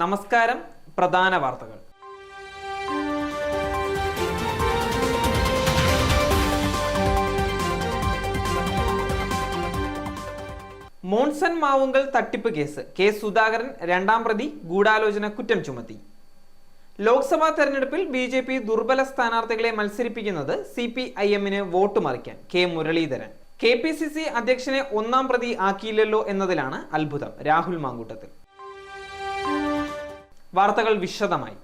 നമസ്കാരം പ്രധാന വാർത്തകൾ. മോൺസൺ മാവുങ്കൽ തട്ടിപ്പ് കേസ്. കെ സുധാകരൻ രണ്ടാം പ്രതി ഗൂഢാലോചന കുറ്റം ചുമത്തി. ലോക്സഭാ തെരഞ്ഞെടുപ്പിൽ ബി ജെ പി ദുർബല സ്ഥാനാർത്ഥികളെ മത്സരിപ്പിക്കുന്നത് സി പി ഐ എമ്മിന് vote മറിക്കാൻ K Muraleedharan. K P C C അധ്യക്ഷനെ ഒന്നാം പ്രതി ആക്കിയില്ലല്ലോ എന്നതിലാണ് അത്ഭുതം രാഹുൽ മാങ്കൂട്ടത്തിൽ. വാർത്തകൾ വിശദമായി.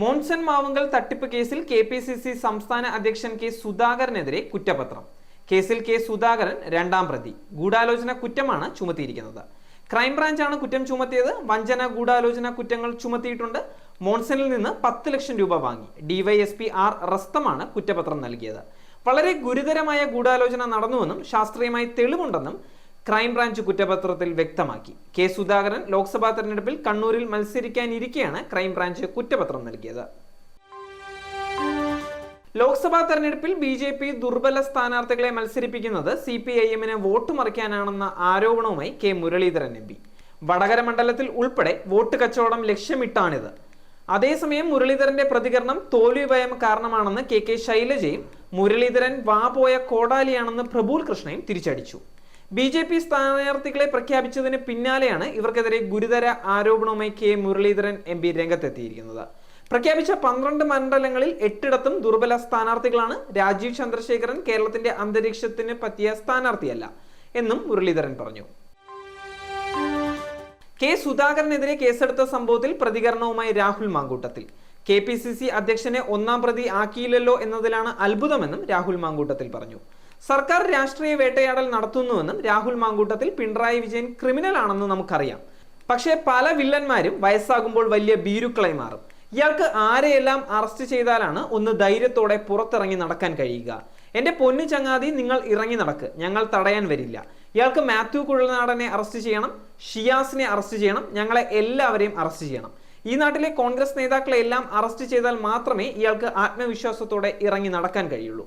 മോൺസൺ മാവുങ്കൽ തട്ടിപ്പ് കേസിൽ കെ പി സി സി സംസ്ഥാന അധ്യക്ഷൻ കെ സുധാകരനെതിരെ കുറ്റപത്രം. കേസിൽ കെ സുധാകരൻ രണ്ടാം പ്രതി. ഗൂഢാലോചന കുറ്റമാണ് ചുമത്തിയിരിക്കുന്നത്. ക്രൈംബ്രാഞ്ചാണ് കുറ്റം ചുമത്തിയത്. വഞ്ചന ഗൂഢാലോചന കുറ്റങ്ങൾ ചുമത്തിയിട്ടുണ്ട്. മോൺസണിൽ നിന്ന് പത്ത് ലക്ഷം രൂപ വാങ്ങി. ഡിവൈഎസ്പി ആർ റസ്തമാണ് കുറ്റപത്രം നൽകിയത്. വളരെ ഗുരുതരമായ ഗൂഢാലോചന നടന്നുവെന്നും ശാസ്ത്രീയമായി തെളിവുണ്ടെന്നും ക്രൈംബ്രാഞ്ച് കുറ്റപത്രത്തിൽ വ്യക്തമാക്കി. കെ സുധാകരൻ ലോക്സഭാ തെരഞ്ഞെടുപ്പിൽ കണ്ണൂരിൽ മത്സരിക്കാനിരിക്കെയാണ് ക്രൈംബ്രാഞ്ച് കുറ്റപത്രം നൽകിയത്. ലോക്സഭാ തെരഞ്ഞെടുപ്പിൽ ബി ജെ പി ദുർബല സ്ഥാനാർത്ഥികളെ മത്സരിപ്പിക്കുന്നത് സി പി ഐ എമ്മിന് വോട്ട് മറിക്കാനാണെന്ന ആരോപണവുമായി K Muraleedharan M P. Vadakara മണ്ഡലത്തിൽ ഉൾപ്പെടെ വോട്ട് കച്ചവടം ലക്ഷ്യമിട്ടാണിത്. അതേസമയം മുരളീധരന്റെ പ്രതികരണം തോൽവി ഭയം കാരണമാണെന്ന് കെ കെ ശൈലജയും മുരളീധരൻ വാ പോയ കോടാലിയാണെന്ന് പ്രഭുൽ കൃഷ്ണയും തിരിച്ചടിച്ചു. ബി ജെ പി സ്ഥാനാർത്ഥികളെ പ്രഖ്യാപിച്ചതിന് പിന്നാലെയാണ് ഇവർക്കെതിരെ ഗുരുതര ആരോപണവുമായി കെ മുരളീധരൻ എം പി രംഗത്തെത്തിയിരിക്കുന്നത്. പ്രഖ്യാപിച്ച പന്ത്രണ്ട് മണ്ഡലങ്ങളിൽ എട്ടിടത്തും ദുർബല സ്ഥാനാർത്ഥികളാണ് രാജീവ് ചന്ദ്രശേഖരൻ കേരളത്തിന്റെ അന്തരീക്ഷത്തിന് പറ്റിയ സ്ഥാനാർത്ഥിയല്ല എന്നും മുരളീധരൻ പറഞ്ഞു. കെ സുധാകരനെതിരെ കേസെടുത്ത സംഭവത്തിൽ പ്രതികരണവുമായി Rahul Mamkootathil. K P C C അധ്യക്ഷനെ ഒന്നാം പ്രതി ആക്കിയില്ലല്ലോ എന്നതിലാണ് അത്ഭുതമെന്നും രാഹുൽ മാങ്കൂട്ടത്തിൽ പറഞ്ഞു. സർക്കാർ രാഷ്ട്രീയ വേട്ടയാടൽ നടത്തുന്നുവെന്നും രാഹുൽ മാങ്കൂട്ടത്തിൽ പിണറായി വിജയൻ ക്രിമിനൽ ആണെന്നും നമുക്കറിയാം. പക്ഷേ പല വില്ലന്മാരും വയസ്സാകുമ്പോൾ വലിയ ഭീരുക്കളായി മാറും. ഇയാൾക്ക് ആരെയെല്ലാം അറസ്റ്റ് ചെയ്താലാണ് ഒന്ന് ധൈര്യത്തോടെ പുറത്തിറങ്ങി നടക്കാൻ കഴിയുക. എന്റെ പൊന്നു ചങ്ങാതി നിങ്ങൾ ഇറങ്ങി നടക്ക്. ഞങ്ങൾ തടയാൻ വരില്ല. ഇയാൾക്ക് മാത്യു കുഴൽനാടനെ അറസ്റ്റ് ചെയ്യണം ഷിയാസിനെ അറസ്റ്റ് ചെയ്യണം ഞങ്ങളെ എല്ലാവരെയും അറസ്റ്റ് ചെയ്യണം. ഈ നാട്ടിലെ കോൺഗ്രസ് നേതാക്കളെ എല്ലാം അറസ്റ്റ് ചെയ്താൽ മാത്രമേ ഇയാൾക്ക് ആത്മവിശ്വാസത്തോടെ ഇറങ്ങി നടക്കാൻ കഴിയുള്ളൂ.